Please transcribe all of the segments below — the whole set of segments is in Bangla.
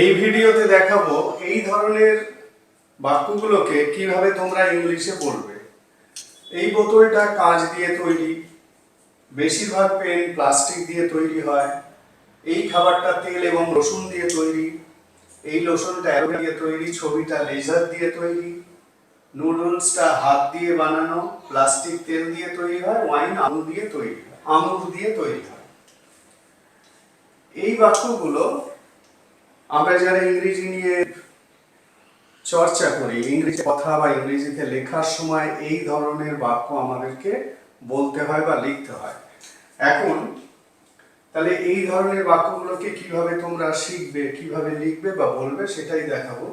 এই ভিডিওতে দেখাবো এই ধরনের বাক্যগুলোকে কীভাবে তোমরা ইংলিশে বলবে। এই বোতলটা কাঁচ দিয়ে তৈরি, বেশিরভাগ পেন প্লাস্টিক দিয়ে তৈরি হয়, এই খাবারটা তেল এবং রসুন দিয়ে তৈরি, এই লোশনটা অ্যালোভেরা দিয়ে তৈরি, ছবিটা লেজার দিয়ে তৈরি, নুডলসটা হাত দিয়ে বানানো, প্লাস্টিক তেল দিয়ে তৈরি হয়, ওয়াইন আলু দিয়ে তৈরি হয়, আঙুর দিয়ে তৈরি হয়। এই বাক্যগুলো আমরা যারা ইংরেজি নিয়ে চর্চা করি, ইংরেজি কথা বা ইংরেজিতে লেখার সময় এই ধরনের বাক্য আমাদেরকে বলতে হয় বা লিখতে হয়। এখন, তাহলে এই ধরনের বাক্যগুলোকে কীভাবে তোমরা শিখবে, কীভাবে লিখবে বা বলবে সেটাই দেখাবো।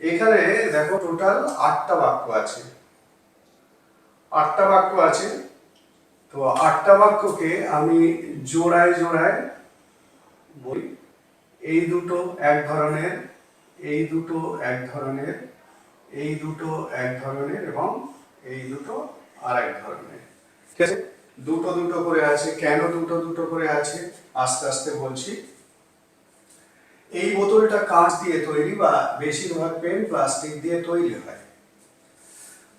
এখানে দেখো টোটাল আটটা বাক্য আছে। আটটা বাক্য আছে। তো আটটা বাক্যকে আমি জোড়ায় জোড়ায় বলি। এই দুটো এক ধরনের, এই দুটো এক ধরনের, এই দুটো এক ধরনের এবং এই দুটো আর এক ধরনের। ঠিক আছে? দুটো দুটো করে আছে। কেন দুটো দুটো করে আছে? আস্তে আস্তে বলছি। এই বোতলটা কাঁচ দিয়ে তৈরি বা বেশিরভাগ পেন প্লাস্টিক দিয়ে তৈরি হয়।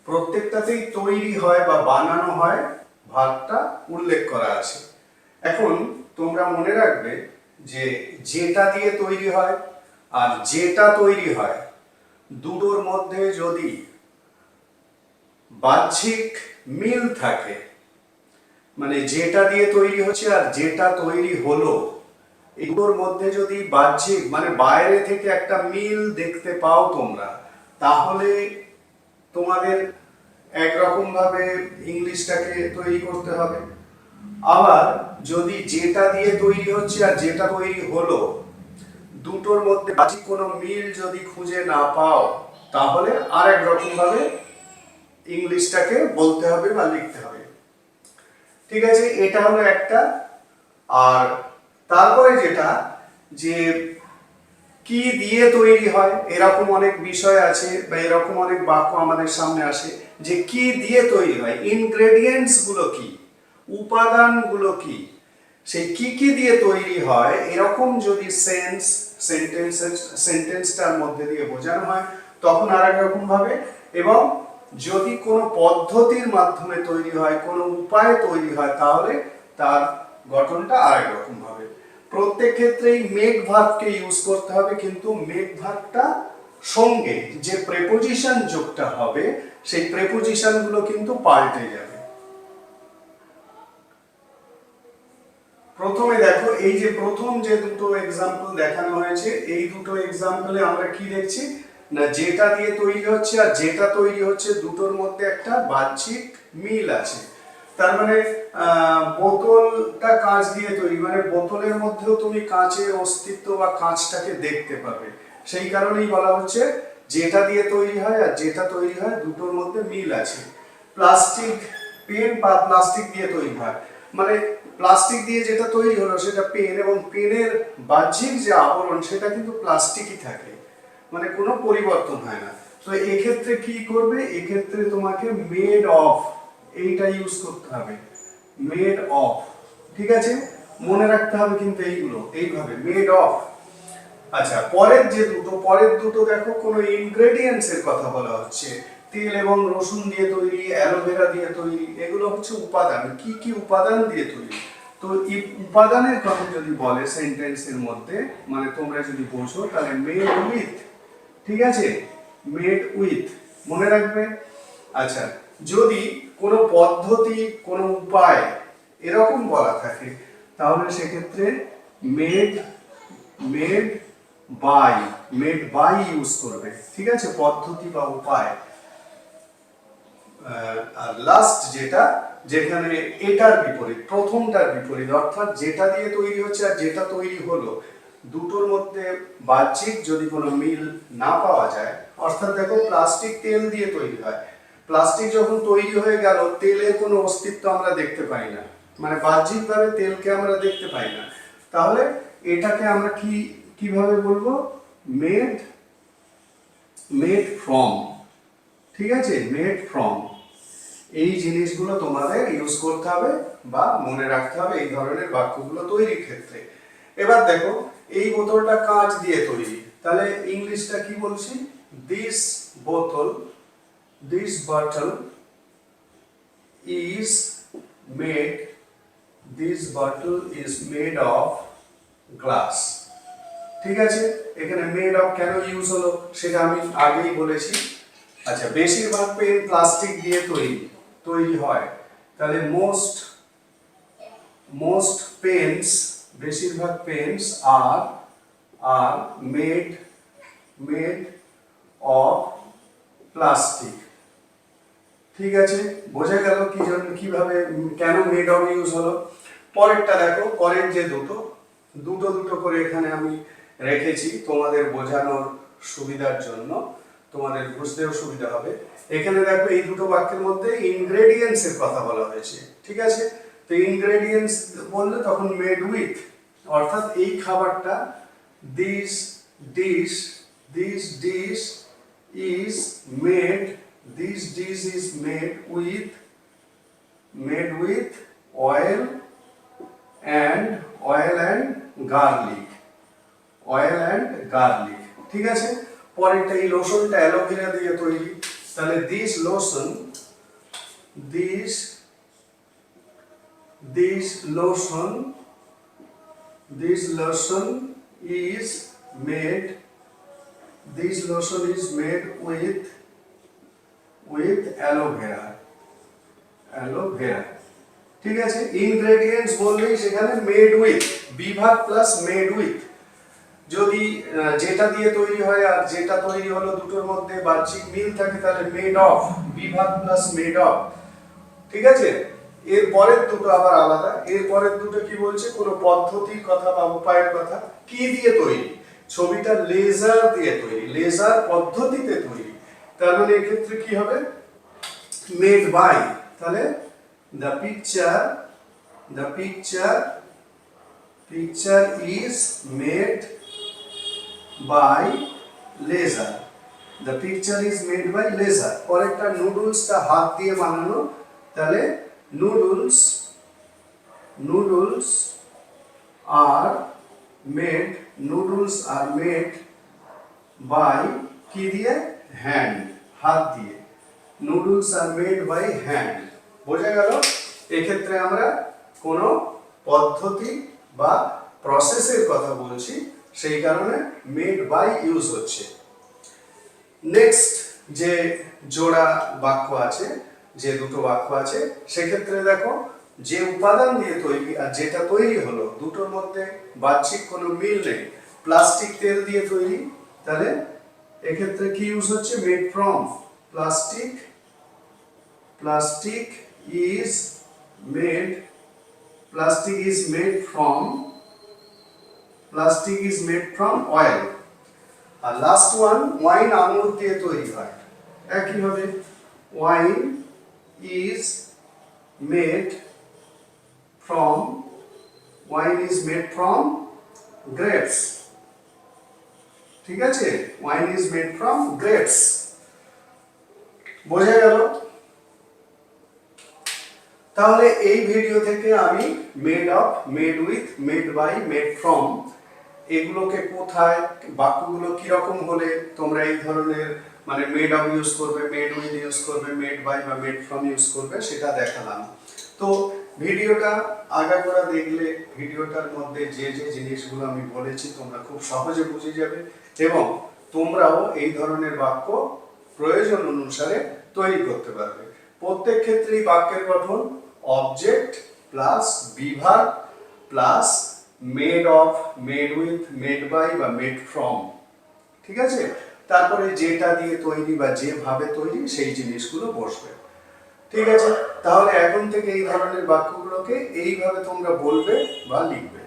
প্রত্যেকটাতেই তৈরি হয় বা বানানো হয় ভাগটা উল্লেখ করা আছে। এখন তোমরা মনে রাখবে যে যেটা দিয়ে তৈরি হয় আর যেটা তৈরি হয়, দুটোর মধ্যে যদি বাহ্যিক মিল থাকে মানে যেটা দিয়ে তৈরি হচ্ছে আর যেটা তৈরি হলো এগুলোর মধ্যে যদি বাহ্যিক মানে বাইরে থেকে একটা মিল দেখতে পাও তোমরা, তাহলে তোমাদের একরকম ভাবে ইংলিশটাকে তৈরি করতে হবে। আবার যদি যেটা দিয়ে তৈরি হচ্ছে আর যেটা তৈরি হলো, দুটোর মধ্যে বাহ্যিক কোনো মিল যদি খুঁজে না পাও, তাহলে আর এক রকম ভাবে ইংলিশটাকে বলতে হবে বা লিখতে হবে। ঠিক আছে, এটা হলো একটা। আর তারপরে যেটা, যে কি দিয়ে তৈরি হয়, এরকম অনেক বিষয় আছে বা এরকম অনেক বাক্য আমাদের সামনে আসে, যে কি দিয়ে তৈরি হয় ইনগ্রেডিয়েন্টসগুলো কি? উপাদানগুলো কি? সেই কি কি দিয়ে তৈরি হয়? এরকম যদি সেন্স, সেন্টেন্স, সেন্টেন্সটার মধ্যে দিয়ে বোঝানো হয়, তখন আর এক রকম ভাবে এবং যদি কোনো পদ্ধতির মাধ্যমে তৈরি হয়, কোনো উপায়ে তৈরি হয়, তাহলে তার গঠনটা আরেক রকম হবে প্রত্যেক ক্ষেত্রেই মেক ভার্বকে ইউজ করতে হবে, কিন্তু মেক ভার্বটা সঙ্গে যে প্রেপোজিশন যোগটা হবে, সেই প্রেপোজিশনগুলো কিন্তু পাল্টে যাবে। প্রথমে দেখো, এই যে প্রথম যে দুটো এক্সাম্পল দেখানো হয়েছে, এই দুটো এক্সাম্পলে আমরা কি দেখছি? না, যেটা দিয়ে তৈরি হচ্ছে আর যেটা তৈরি হচ্ছে, দুটোর মধ্যে একটা বাহ্যিক মিল আছে। তার মানে বোতলটা কাঁচ দিয়ে তৈরি মানে বোতলের মধ্যেও তুমি কাঁচের অস্তিত্ব বা কাঁচটাকে দেখতে পাবে। সেই কারণেই বলা হচ্ছে, যেটা দিয়ে তৈরি হয় আর যেটা তৈরি হয়, দুটোর মধ্যে মিল আছে। প্লাস্টিক, পেন বা প্লাস্টিক দিয়ে তৈরি হয়। মানে প্লাস্টিক দিয়ে যেটা তৈরি হলো সেটা পেন এবং পেনের বাহ্যিক যে আবরণ, সেটা কিন্তু প্লাস্টিকই থাকে। মানে কোনো পরিবর্তন হয় না। তো এক্ষেত্রে কি করবে? এক্ষেত্রে তোমাকে মেড অফ এইটা ইউজ করতে হবে। মেড অফ ঠিক আছে? মনে রাখতে হবে কিন্তু এইগুলো, এইভাবে মেড অফ আচ্ছা পরের যে দুটো, পরের দুটো দেখো, কোনো ইনগ্রেডিয়েন্টস এর কথা বলা হচ্ছে। তেল এবং রসুন দিয়ে তৈরি, অ্যালোভেরা দিয়ে তৈরি, এগুলো হচ্ছে উপাদান। কি কি উপাদান দিয়ে তৈরি? তো এই উপাদানের কথা যদি বলে সেন্টেন্সের মধ্যে মানে তোমরা যদি বোঝো, তাহলে মেড উইথ ঠিক আছে? মেড উইথ মনে রাখবে? আচ্ছা যদি কোনো পদ্ধতি, কোনো উপায় এরকম বলা থাকে, তাহলে সেক্ষেত্রে made made by made by use করবে, ঠিক আছে? পদ্ধতি বা উপায়। আর লাস্ট যেটা, যেখানে এটার বিপরীত, প্রথমটার বিপরীত, অর্থাৎ যেটা দিয়ে তৈরি হচ্ছে আর যেটা তৈরি হলো, দুটোর মধ্যে বাহ্যিক যদি কোনো মিল না পাওয়া যায়, অর্থাৎ দেখো প্লাস্টিক তেল দিয়ে তৈরি হয়। প্লাস্টিক যখন তৈরি হয়ে গেল তেলের কোনো অস্তিত্ব আমরা দেখতে পাই না। মানে বাহ্যিকভাবে তেলকে আমরা দেখতে পাই না। তাহলে এটাকে আমরা কি, কীভাবে বলব? মেড মেড ফ্রম ঠিক আছে? মেড ফ্রম এই জিনিসগুলো তোমাদের ইউজ করতে হবে বা মনে রাখতে হবে এই ধরনের বাক্যগুলো তৈরির ক্ষেত্রে। এবার দেখো, এই বোতলটা কাঁচ দিয়ে তৈরি। তাহলে ইংলিশটা কি বলছি? দিস বোতল this bottle is made this bottle is made of glass ঠিক আছে? এখানে মেড অফ কেন ইউজ হলো? সেটা আমি আগেই বলেছি। আচ্ছা বেশিরভাগ পেন প্লাস্টিক দিয়ে তৈরি। তৈরি হয়। তাহলে মোস্ট মোস্ট পেন্স বেশিরভাগ pens are are made made of plastic ঠিক আছে? বোঝা গেল কি জন্য, কীভাবে, কেন মেড অফ ইউজ হলো? পরেরটা দেখো, পরের যে দুটো দুটো দুটো করে এখানে আমি রেখেছি তোমাদের বোঝানোর সুবিধার জন্য। তোমাদের বুঝতেও সুবিধা হবে। এখানে দেখো এই দুটো বাক্যের মধ্যে ইনগ্রেডিয়েন্টস এর কথা বলা হয়েছে, ঠিক আছে? তো ইনগ্রেডিয়েন্টস বললে তখন মেড উইথ অর্থাৎ এই খাবারটা this dish this dish is made this dish is made with made with oil and oil and garlic oil and garlic ঠিক আছে? পরেরটা এই লোশনটা অ্যালোভেরা দিয়ে তৈরি। তাহলে this lotion this this lotion this lotion is made this lotion is made with with aloe vera aloe vera ঠিক আছে? ইনগ্রেডিয়েন্টস বললেই সেখানে মেড উইথ বিভাগ প্লাস মেড উইথ যদি যেটা দিয়ে তৈরি হয় আর যেটা তৈরি হলো দুটোর মধ্যে বাহ্যিক মিল থাকে, তাহলে মেড অফ বিভাগ প্লাস মেড অফ ঠিক আছে? এর পরের দুটো আবার আলাদা। এর পরের দুটো কি বলছে? কোনো পদ্ধতির কথা বা উপায়ের কথা। কি দিয়ে তৈরি? ছবিটা লেজার দিয়ে তৈরি লেজার পদ্ধতিতে তৈরি। তার মানে এক্ষেত্রে কি হবে? মেড বাই তাহলে the picture the picture picture is made by laser the picture is made by laser পরেরটা নুডলসটা হাত দিয়ে বানানো। তাহলে noodles noodles are made noodles are made by কি দিয়ে? হ্যান্ড হাত দিয়ে। Noodles are made by hand বোঝা গেল? এক্ষেত্রে আমরা কোনো পদ্ধতি বা প্রসেসের কথা বলছি। সেই কারণে মেড বাই ইউজ হচ্ছে। নেক্সট যে জোড়া বাক্য আছে, যে দুটো বাক্য আছে, সেক্ষেত্রে দেখো, যে উপাদান দিয়ে তৈরি আর যেটা তৈরি হলো, দুটোর মধ্যে বাহ্যিক কোনো মিল নেই। প্লাস্টিক তেল দিয়ে তৈরি, তাহলে এক্ষেত্রে কি ইউজ হচ্ছে? Made from plastic plastic is made plastic is made from plastic is made from oil R last one wine আঙুর দিয়ে তৈরি হয়। একইভাবে wine is made from wine is made from grapes ঠিক আছে? Wine is made from grapes বোঝা গেল? তাহলে এই ভিডিও থেকে আমি made of made with made by made from এগুলোকে কোথায়, বাক্যগুলো কীরকম হলে তোমরা এই ধরনের মানে মেড অফ ইউজ করবে মেড উইথ ইউজ করবে মেড বাই বা মেড ফ্রম ইউজ করবে, সেটা দেখালাম। তো ভিডিওটা আগাগোড়া দেখলে, ভিডিওটার মধ্যে যে যে জিনিসগুলো আমি বলেছি, তোমরা খুব সহজে বুঝে যাবে এবং তোমরাও এই ধরনের বাক্য প্রয়োজন অনুসারে তৈরি করতে পারবে। প্রত্যেক ক্ষেত্রেই বাক্যের গঠন অবজেক্ট প্লাস বিভাগ plus made of made with made by বা মেড ফ্রম ঠিক আছে? তারপরে যেটা দিয়ে তৈরি বা যেভাবে তৈরি সেই জিনিসগুলো বসবে। ঠিক আছে? তাহলে এখন থেকে এই ধরনের বাক্যগুলোকে এইভাবে তোমরা বলবে বা লিখবে।